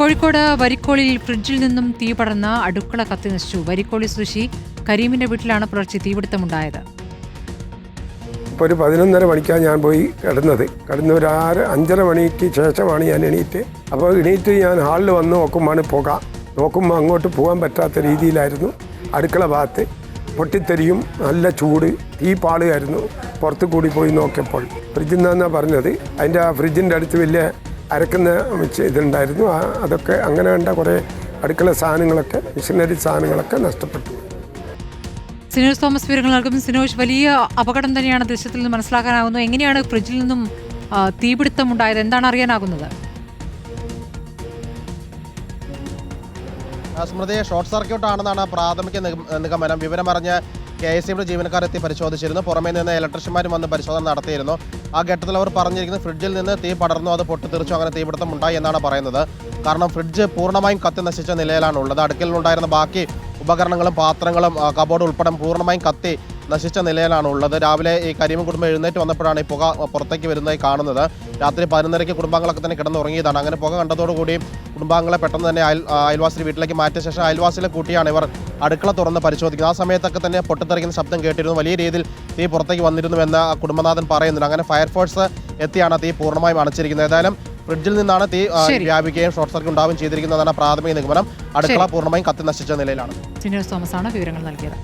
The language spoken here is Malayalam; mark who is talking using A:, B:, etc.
A: കോഴിക്കോട് വരിക്കോളിൽ ഫ്രിഡ്ജിൽ നിന്നും തീ പടർന്ന അടുക്കള കത്തി നശിച്ചു. വരിക്കോളി സുശി കരീമിന്റെ വീട്ടിലാണ് പുലർച്ചെ തീപിടുത്തമുണ്ടായത്.
B: ഇപ്പോൾ ഒരു പതിനൊന്നര മണിക്കാണ് ഞാൻ പോയി കിടന്നത്. കിടന്ന് ഒരു ആറ് അഞ്ചര മണിക്ക് ശേഷമാണ് ഞാൻ എണീറ്റ്. അപ്പോൾ എണീറ്റ് ഞാൻ ഹാളിൽ വന്ന് നോക്കുമ്പോൾ പുക. നോക്കുമ്പോൾ അങ്ങോട്ട് പോകാൻ പറ്റാത്ത രീതിയിലായിരുന്നു അടുക്കള ഭാഗത്ത്. പൊട്ടിത്തെറിയും നല്ല ചൂട് തീ പാളുകയായിരുന്നു പുറത്ത് കൂടി പോയി നോക്കിയപ്പോൾ. ഫ്രിഡ്ജിൽ നിന്നാണ് പറഞ്ഞത്. അതിന്റെ ആ ഫ്രിഡ്ജിന്റെ അടുത്ത് വലിയ അരക്കുന്ന ഇതുണ്ടായിരുന്നു ആ അതൊക്കെ അങ്ങനെ വേണ്ട കുറേ അടുക്കള സാധനങ്ങളൊക്കെ മിഷനറി സാധനങ്ങളൊക്കെ നഷ്ടപ്പെട്ടു.
A: സിനോജ് തോമസ് വിവരങ്ങൾ നൽകും. സിനോജ് വലിയ അപകടം തന്നെയാണ് ദൃശ്യത്തിൽ നിന്ന് മനസ്സിലാക്കാനാകുന്നത് എങ്ങനെയാണ് ഫ്രിഡ്ജിൽ നിന്നും തീപിടുത്തം തീപിടുത്തമുണ്ടായത് എന്താണ് അറിയാനാകുന്നത്?
C: സ്മൃതിയെ സ്മൃതി ഷോർട്ട് സർക്യൂട്ട് ആണെന്നാണ് പ്രാഥമിക നിഗ- നിഗമനം. വിവരമറിഞ്ഞ് കെ എസ് സിയുടെ ജീവനക്കാർ എത്തി പരിശോധിച്ചിരുന്നു. പുറമേ നിന്ന് ഇലക്ട്രീഷ്യന്മാരും വന്ന് പരിശോധന നടത്തിയിരുന്നു. ആ ഘട്ടത്തിൽ അവർ പറഞ്ഞിരിക്കുന്നത് ഫ്രിഡ്ജിൽ നിന്ന് തീ പടർന്നു അത് പൊട്ടിത്തെറിച്ചു അങ്ങനെ തീപിടുത്തം ഉണ്ടായി എന്നാണ് പറയുന്നത്. കാരണം ഫ്രിഡ്ജ് പൂർണമായും കത്തി നശിച്ച നിലയിലാണ് ഉള്ളത് അടുക്കലിലുണ്ടായിരുന്ന ബാക്കി ഉപകരണങ്ങളും പാത്രങ്ങളും കബോർഡ് ഉൾപ്പെടെ പൂർണമായും കത്തി നശിച്ച നിലയിലാണ് ഉള്ളത് രാവിലെ ഈ കരിമ കുടുംബം എഴുന്നേറ്റ് വന്നപ്പോഴാണ് ഈ പുക പുറത്തേക്ക് വരുന്നതായി കാണുന്നത്. രാത്രി പതിനൊന്നരയ്ക്ക് കുടുംബാംഗങ്ങളൊക്കെ തന്നെ കിടന്നുറങ്ങിയതാണ് അങ്ങനെ പുക കണ്ടതോടുകൂടി കുടുംബാംഗങ്ങളെ പെട്ടെന്ന് തന്നെ അയൽ അയൽവാസിയുടെ അയൽവാസി വീട്ടിലേക്ക് മാറ്റിയ ശേഷം അയൽവാസിയിലെ കൂട്ടിയാണ് ഇവർ അടുക്കള തുറന്ന് പരിശോധിക്കുന്നത്. ആ സമയത്തൊക്കെ തന്നെ പൊട്ടിത്തെറിക്കുന്ന ശബ്ദം കേട്ടിരുന്നു. വലിയ രീതിയിൽ തീ പുറത്തേക്ക് വന്നിരുന്നുവെന്ന് കുടുംബനാഥൻ പറയുന്നുണ്ട്. അങ്ങനെ ഫയർഫോഴ്സ് എത്തിയാണ് തീ പൂർണമായും അണച്ചിരിക്കുന്നത്. ഏതായാലും ഫ്രിഡ്ജിൽ നിന്നാണ് തീ വ്യാപിക്കുകയും ഷോർട്ട് സർക്യൂട്ട് ഉണ്ടാവുകയും ചെയ്തിരിക്കുന്നതാണ് പ്രാഥമിക നിഗമനം. അടുക്കള പൂർണമായും കത്തി നശിച്ച നിലയിലാണ്.
A: തോമസ് ആണ് വിവരങ്ങൾ നൽകിയത്.